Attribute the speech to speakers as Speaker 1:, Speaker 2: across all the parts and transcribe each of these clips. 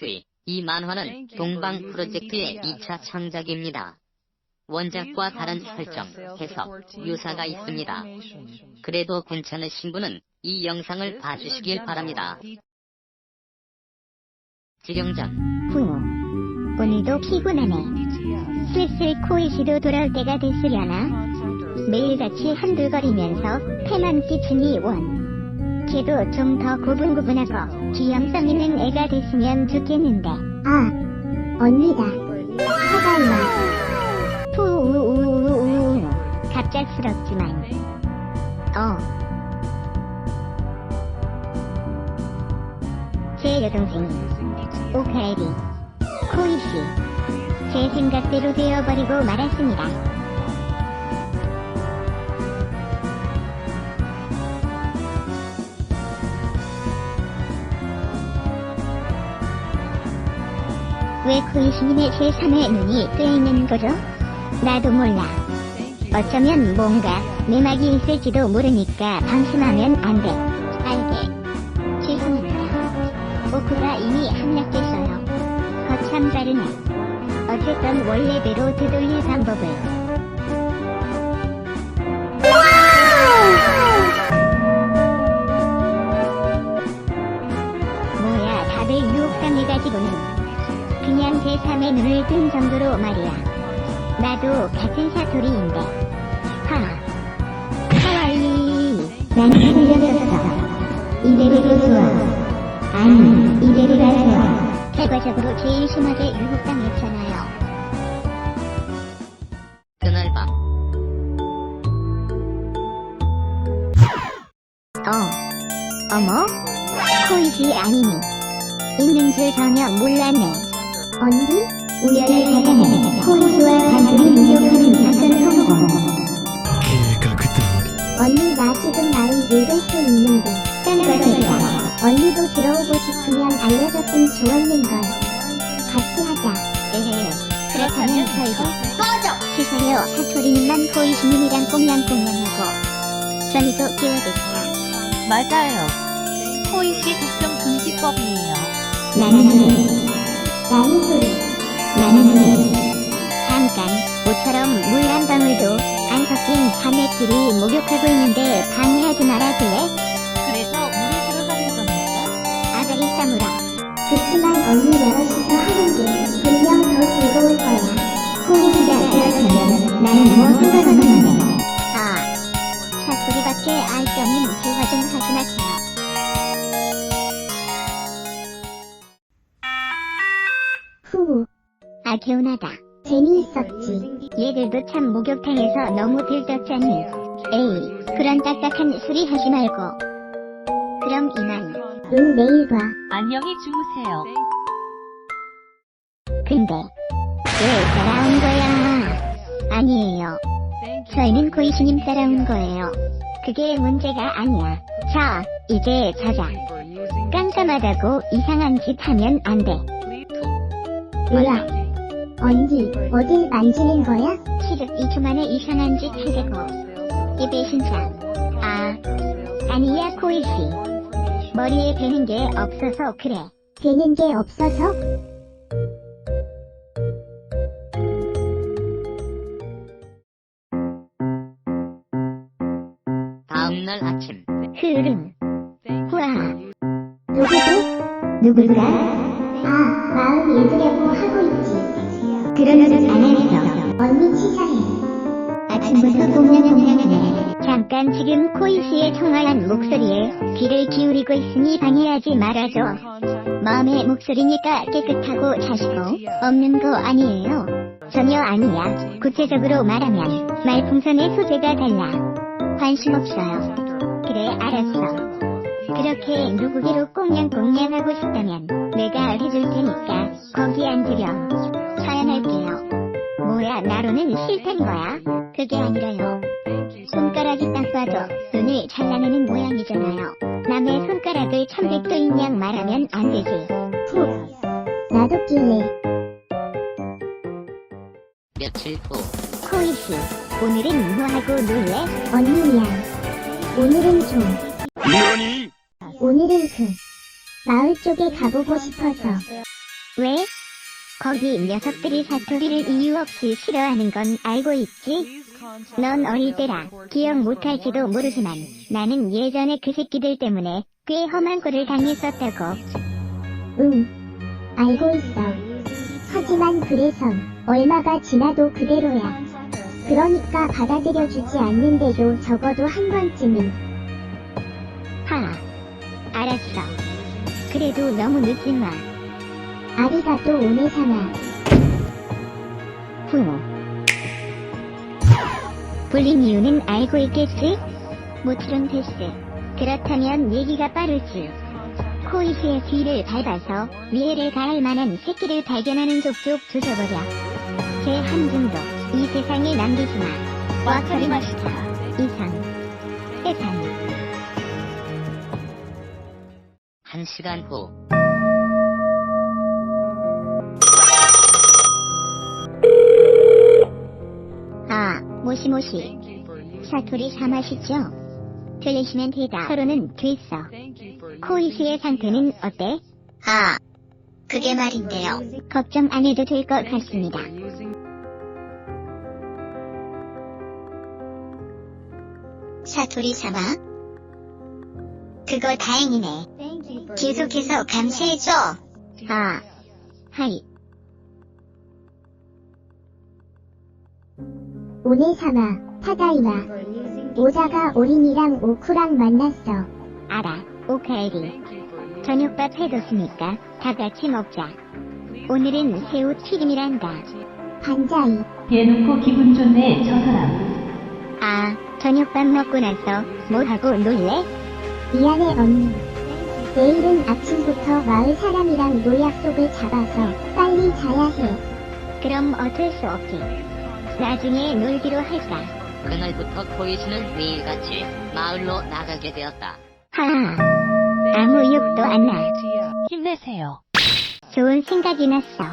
Speaker 1: 추이, 이 만화는 동방 프로젝트의 2차 창작입니다. 원작과 다른 설정, 해석, 묘사가 있습니다. 그래도 괜찮으신 분은 이 영상을 봐주시길 바랍니다. 지령 전,
Speaker 2: 후. 오늘도 피곤하네. 슬슬 코이시도 돌아올 때가 됐으려나? 매일같이 한둘거리면서 패만 끼치니 원. 걔도 좀더 고분고분하고 귀염성 있는 애가 됐으면 좋겠는데. 아, 언니다. 사과이마. 푸우우우우우. 갑작스럽지만. 어. 제 여동생이 오카에리 코이씨 제 생각대로 되어버리고 말았습니다. 왜 코이씨님의 제3의 눈이 뜨여있는 거죠? 나도 몰라. 어쩌면 뭔가 내막이 있을지도 모르니까 방심하면 안 돼. 알게. 죄송합니다. 오크가 이미 함락됐어요. 거참 다르네. 어쨌든 원래대로 되돌릴 방법을. 뭐야, 다들 유혹당해가지고는 그냥 제3의 눈을 뜬 정도로 말이야. 나도 같은 사토리인데. 하. 하와이. 난 틀렸었어. 이대로도 좋아. 아니, 이대로가 좋아. 결과적으로 제일 심하게 유혹당했잖아요.
Speaker 1: 그날 밤,
Speaker 2: 어. 어머? 코이시 아니니. 있는 줄 전혀 몰랐네. 언니, 우리를 받아내며 포인트와 단수를 유격하는 작전 성공.
Speaker 3: 걔가 그따
Speaker 2: 언니 나 지금 나이 200개 있는데 짠거겠다 언니도 들어오고 싶으면 알려줬으면 좋았는걸. 같이 하자. 에헤 그렇다면 저희도 꺼져! 죄송해요 사토리님만 고이시님이랑 꽁냥꽁냥하고 저희도 끼워드세요.
Speaker 4: 맞아요. 포인트 독점 금지법이에요.
Speaker 2: 나는 나는? 잠깐, 모처럼 물 한 방울도 안 섞인 자매끼리 목욕하고 있는데 방해하지 말아줄래?
Speaker 4: 그래서 물에 들어가는 겁니까?
Speaker 2: 아가리 사무라. 그치만 언니 여럿이서 하는 게 분명 더 즐거울 거야. 코이시가 그렇다면 나는 뭐 상관없는데. 아, 사소리밖에 알수 없는 대화 좀 하지 마세요. 아, 개운하다. 재미있었지. 얘들도 참 목욕탕에서 너무 들떴잖니. 에이, 그런 딱딱한 소리 하지 말고. 그럼 이만. 응, 내일 봐.
Speaker 4: 안녕히 주무세요.
Speaker 2: 근데, 왜 따라온 거야? 아니에요. 저희는 고이시님 따라온 거예요. 그게 문제가 아니야. 자, 이제 자자. 깜깜하다고 이상한 짓 하면 안 돼. 뭐야? 언니, 어딜 만지는 거야? 실은 2초 만에 이상한 짓 하려고. 이 배신자. 아, 아니야, 코이씨. 머리에 되는 게 없어서 그래. 되는 게 없어서?
Speaker 1: 다음날 아침,
Speaker 2: 흐름. 우와. 누구지? 누굴까? 아, 마음 읽으려고 하고 있지. 그런 짓안 했어. 언니 치사해. 아침부터 공냥공냥하네. 잠깐 지금 코이 씨의 청아한 목소리에 귀를 기울이고 있으니 방해하지 말아줘. 마음의 목소리니까 깨끗하고 자시고 없는 거 아니에요. 전혀 아니야. 구체적으로 말하면 말풍선의 소재가 달라. 관심 없어요. 그래, 알았어. 그렇게 누구기로 꽁냥꽁냥하고 싶다면 내가 해줄 테니까 거기 앉으렴. 사양할게요. 뭐야, 나로는 싫단 거야? 그게 아니라요. 손가락이 딱 봐도 눈을 잘라내는 모양이잖아요. 남의 손가락을 천백도인 양 말하면 안 되지. 후. 나도 끼래.
Speaker 1: 며칠 후,
Speaker 2: 코이씨, 오늘은 뭐하고 놀래? 언니 미안. 오늘은 좀. 오늘은 그 마을 쪽에 가보고 싶어서 왜? 거기 녀석들이 사토리를 이유 없이 싫어하는 건 알고 있지? 넌 어릴 때라 기억 못할지도 모르지만 나는 예전에 그 새끼들 때문에 꽤 험한 꼴을 당했었다고. 응, 알고 있어. 하지만 그래선 얼마가 지나도 그대로야. 그러니까 받아들여주지 않는데도 적어도 한 번쯤은. 하, 알았어. 그래도 너무 늦지 마. 아리가또 오네사마. 후. 불린 이유는 알고 있겠지? 모처럼 됐어. 그렇다면 얘기가 빠르지. 코이시의 뒤를 밟아서 위해를 가할 만한 새끼를 발견하는 족족 조져버려. 제한 줌도 이 세상에 남기지 마.
Speaker 4: 와카리마시타.
Speaker 2: 이상. 세상.
Speaker 1: 한 시간 후.
Speaker 2: 모시모시. 사토리 사 마시죠? 들리시면 대답. 서로는 됐어. 코이시의 상태는 어때? 아, 그게 말인데요. 걱정 안 해도 될 것 같습니다. 사토리 사마? 그거 다행이네. 계속해서 감시해줘. 아, 하이. 오네사마, 타다이마. 오자가 오린이랑 오쿠랑 만났어. 알아, 오카에리. 저녁밥 해뒀으니까 다 같이 먹자. 오늘은 새우 튀김이란다. 반자이.
Speaker 4: 대놓고 기분 좋네, 저 사람.
Speaker 2: 아, 저녁밥 먹고 나서 뭐 하고 놀래? 미안해 언니. 내일은 아침부터 마을 사람이랑 놀 약속을 잡아서 빨리 자야 해. 그럼 어쩔 수 없지. 나중에 놀기로 할까?
Speaker 1: 그날부터 코이시는 매일같이 마을로 나가게 되었다.
Speaker 2: 하하. 아무 욕도 안 나.
Speaker 4: 힘내세요.
Speaker 2: 좋은 생각이 났어.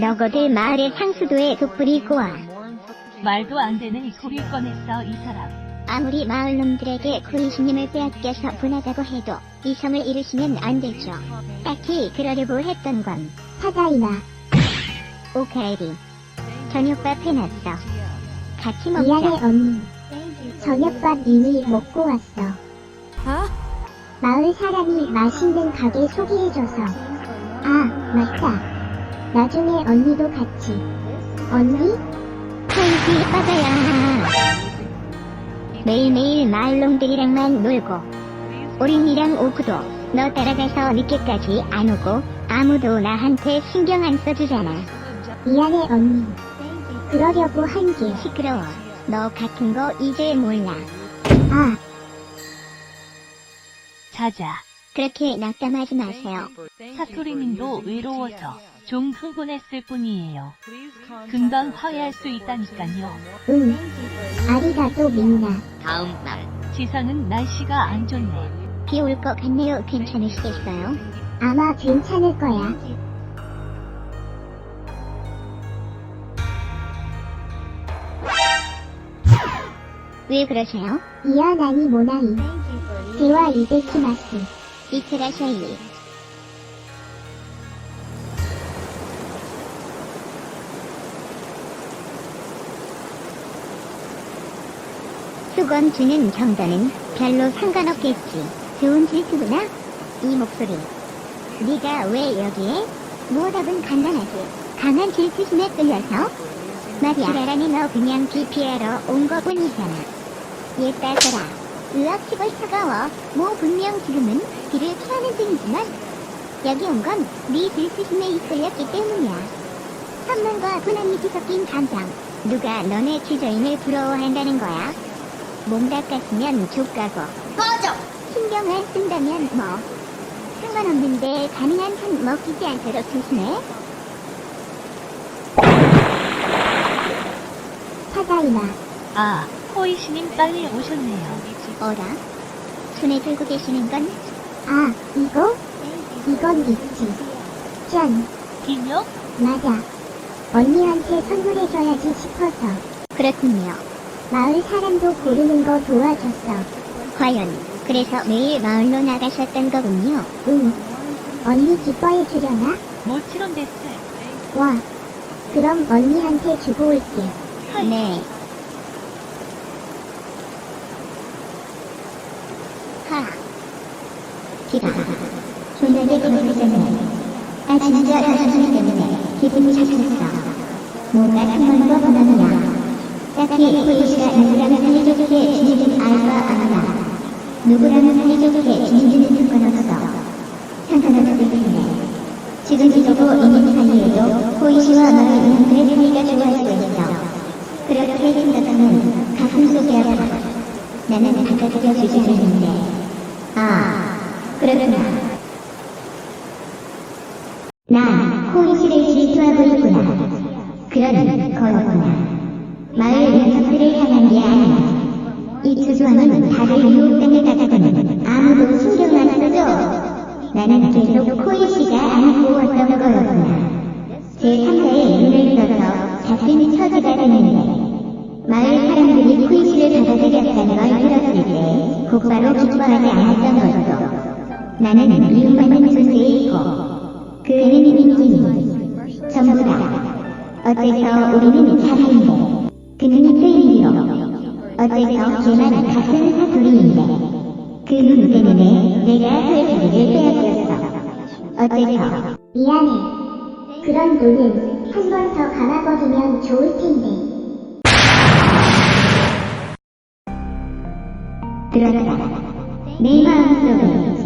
Speaker 2: 너거들 마을의 상수도에 돋부리고 와.
Speaker 4: 말도 안 되는 소리를 꺼냈어, 이 사람.
Speaker 2: 아무리 마을 놈들에게 코이시님을 빼앗겨서 분하다고 해도 이성을 잃으시면 안 되죠. 딱히 그러려고 했던 건 사자이나 오카에리 저녁밥 해놨어. 같이 먹자. 미안해 언니. 저녁밥 이미 먹고 왔어. 마을 사람이 맛있는 가게 소개해줘서. 아 맞다. 나중에 언니도 같이. 언니? 코이시 빠져야. 매일매일 마을놈들이랑만 놀고 오린이랑 오구도 너 따라가서 늦게까지 안 오고 아무도 나한테 신경 안 써주잖아 미안해 언니 그러려고 한게 시끄러워 너 같은 거 이제 몰라 아
Speaker 4: 자자.
Speaker 2: 그렇게 낙담하지 마세요
Speaker 4: 사토리님도 외로워서 좀 흥분했을 뿐이에요. 금방 화해할 수 있다니까요.
Speaker 2: 응 아리가또 민나
Speaker 1: 다음 날.
Speaker 4: 지상은 날씨가 안 좋네.
Speaker 2: 비 올 것 같네요 괜찮으시겠어요? 아마 괜찮을 거야 왜 그러세요? 이아나니 모나이 대화 이데키마스 이트라샤이 수건 주는 정도는 별로 상관없겠지. 좋은 질투구나. 이 목소리. 네가 왜 여기에? 뭐답은 간단하지. 강한 질투심에 끌려서? 지랄하니 너 그냥 비 피하러 온 거뿐이잖아. 얘 따서라. 으악치고 차가워. 뭐 분명 지금은 비를 피하는 중이지만 여기 온 건 네 질투심에 이끌렸기 때문이야. 선망과 분함이 뒤섞인 감정. 누가 너네 주저인을 부러워한다는 거야? 몸답 같으면 족가고 꺼져! 신경 안 쓴다면 뭐 상관없는데 가능한 한 먹히지 않도록 조심해 사자이나
Speaker 4: 아, 코이시님 빨리 오셨네요.
Speaker 2: 어라? 손에 들고 계시는 건? 아 이거? 이건 있지 짠
Speaker 4: 비뇨?
Speaker 2: 맞아 언니한테 선물해줘야지 싶어서 그렇군요 마을 사람도 고르는 거 도와줬어 과연 그래서 매일 마을로 나가셨던 거군요 응 언니 기뻐해 주려나?
Speaker 4: 모처럼 됐어.
Speaker 2: 와. 그럼 언니한테 주고 올게. 네. 존나게 고생했네. 아 진짜 가슴 때문에 기분이 착했어. 뭔가 큰건거 보나느냐. 딱히 포이시가 누구라면 사이좋게 지내는 알바 아니야. 누구라면 사이좋게 지내는 상관 없어. 상관없을 텐데. 지금이라도 이민 사이에도 호이시와 너의 인물의 사이가 좋아할 수 있어. 그렇게 생각하면 가슴속이 아파. 나는 받아들여 주지 않는데. 아, 그렇구나. 난 호이시를 질투하고 있구나. 그런 거였구나. 마을 녀석들을 향한 게 아니야. 이 투수와는 다들 유혹당을 가지고는 아무도 신경 안 써줘. 나는 계속 코이씨가 안고 왔던 거였구나. 제3자의 눈을 써서 잡힌 처지가 됐는데 마을 사람들이 코이씨를 받아들였다는 걸 들었을 때 곧바로 기뻐하지 않았던 것도 나는 미움받는 존재이고 그 민기니 전부 다 어째서 우리는 살아있는데 그는 페인이로 어째서 걔만 같은 사투리인데 그 눈 때문에 내가 그 자리를 빼앗겼어. 어째서? 미안해. 그런 눈은 한 번 더 감아버리면 좋을 텐데. 들었다. 내 마음속에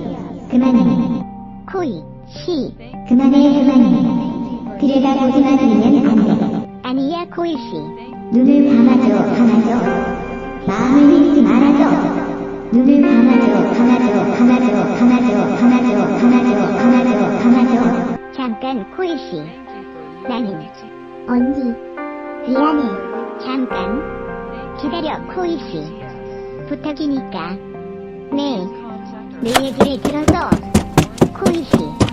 Speaker 2: 그만해. 코이, 시. 그만해, 그만해. 들여다보지만 들면 안 돼. 아니야, 코이 씨. 눈을 감아줘, 감아줘. 마음을 믿지 말아줘. 눈을 감아줘, 감아줘, 감아줘, 감아줘, 감아줘, 감아줘, 감아줘, 감아줘. 잠깐, 코이 씨. 나는 언니. 미안해. 잠깐. 기다려, 코이 씨. 부탁이니까. 네. 내 얘기를 들어서. 코이 씨.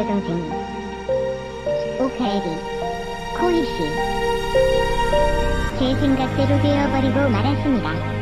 Speaker 2: 제 여동생, 오카에리, 코이씨. 제 생각대로 되어버리고 말았습니다.